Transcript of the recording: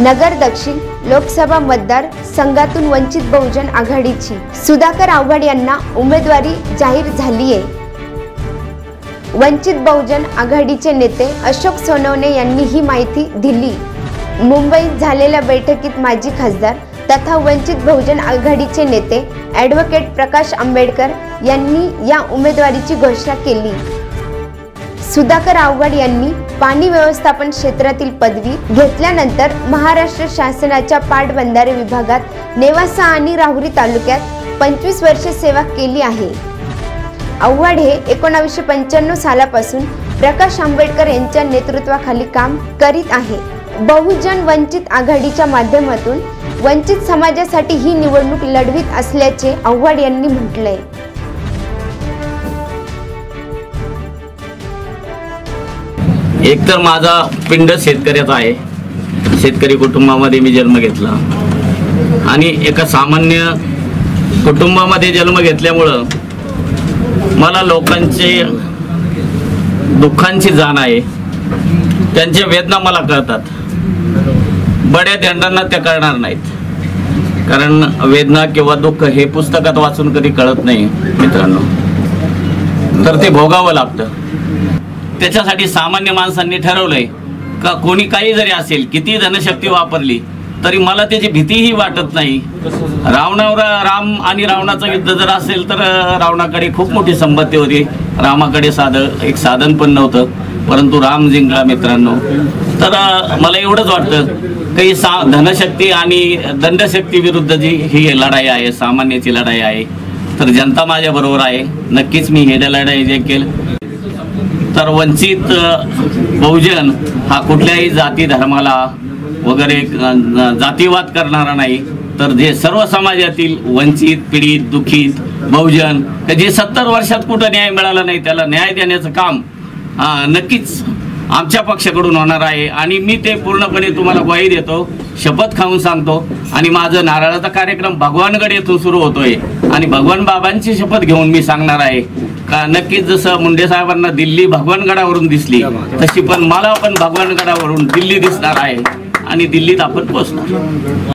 नगर दक्षिण लोकसभा मतदार संघातून वंचित बहुजन आघाडीची सुधाकर आव्हाड यांना उमेदवारी जाहीर झाली आहे वंचित बहुजन आघाडीचे नेते अशोक सोनवणे यांनी ही माहिती दिली. मुंबईत झालेल्या बैठकीत माजी खासदार तथा वंचित बहुजन आघाडीचे नेते ॲडव्होकेट प्रकाश आंबेडकर यांनी या उमेदवारीची घोषणा केली. सुधाकर आव्हाड यांनी पाणी व्यवस्थापन क्षेत्रातील पदवी घेतल्यानंतर महाराष्ट्र शासनाच्या पाटबंधारे विभागात नेवासा आणि राहुरी तालुक्यात पंचवीस वर्षे सेवा केली आहे. आव्हाड हे एकोणावीसशे पंच्याण्णव सालापासून प्रकाश आंबेडकर यांच्या नेतृत्वाखाली काम करीत आहे. बहुजन वंचित आघाडीच्या माध्यमातून वंचित समाजासाठी ही निवडणूक लढवीत असल्याचे आव्हाड यांनी म्हटलंय. एक तर माझा पिंड शेतकऱ्याचा आहे. शेतकरी कुटुंबामध्ये मी जन्म घेतला. आणि एका सामान्य कुटुंबामध्ये जन्म घेतल्यामुळं मला लोकांचे दुःखांची जाण आहे. त्यांच्या वेदना मला कळतात. बड्या दंडांना त्या कळणार नाहीत. कारण वेदना किंवा दुःख हे पुस्तकात वाचून कधी कळत नाही मित्रांनो. तर ते भोगावं लागतं. त्याच्यासाठी सामान्य माणसांनी ठरवलंय का कोणी काही जरी असेल किती धनशक्ती वापरली तरी मला त्याची भीतीही वाटत नाही. रावणावर राम आणि रावणाचं युद्ध जर असेल तर रावणाकडे खूप मोठी संपत्ती होती. रामाकडे साध एक साधन पण नव्हतं परंतु राम जिंकला मित्रांनो. तर मला एवढंच वाटतं काही सा धनशक्ती आणि दंडशक्ती विरुद्ध जी ही लढाई आहे सामान्याची लढाई आहे तर जनता माझ्या बरोबर आहे. नक्कीच मी हे लढाई जिंकेल. तर वंचित बहुजन हा कुठल्याही जाती धर्माला वगैरे जातीवाद करणारा नाही. तर जे सर्व समाजातील वंचित पीडित दुःखित बहुजन जे सत्तर वर्षात कुठं न्याय मिळाला नाही त्याला न्याय देण्याचं काम नक्कीच आमच्या पक्षाकडून होणार आहे. आणि मी ते पूर्णपणे तुम्हाला ग्वाही देतो. शपथ खाऊन सांगतो. आणि माझं नारळाचा कार्यक्रम भगवानगड येथून सुरू होतोय. आणि भगवान बाबांची शपथ घेऊन मी सांगणार आहे. का नक्कीच जसं मुंडे साहेबांना दिल्ली भगवानगडावरून दिसली तशी पण मला पण भगवानगडावरून दिल्ली दिसणार आहे. आणि दिल्लीत आपण पोहोचणार.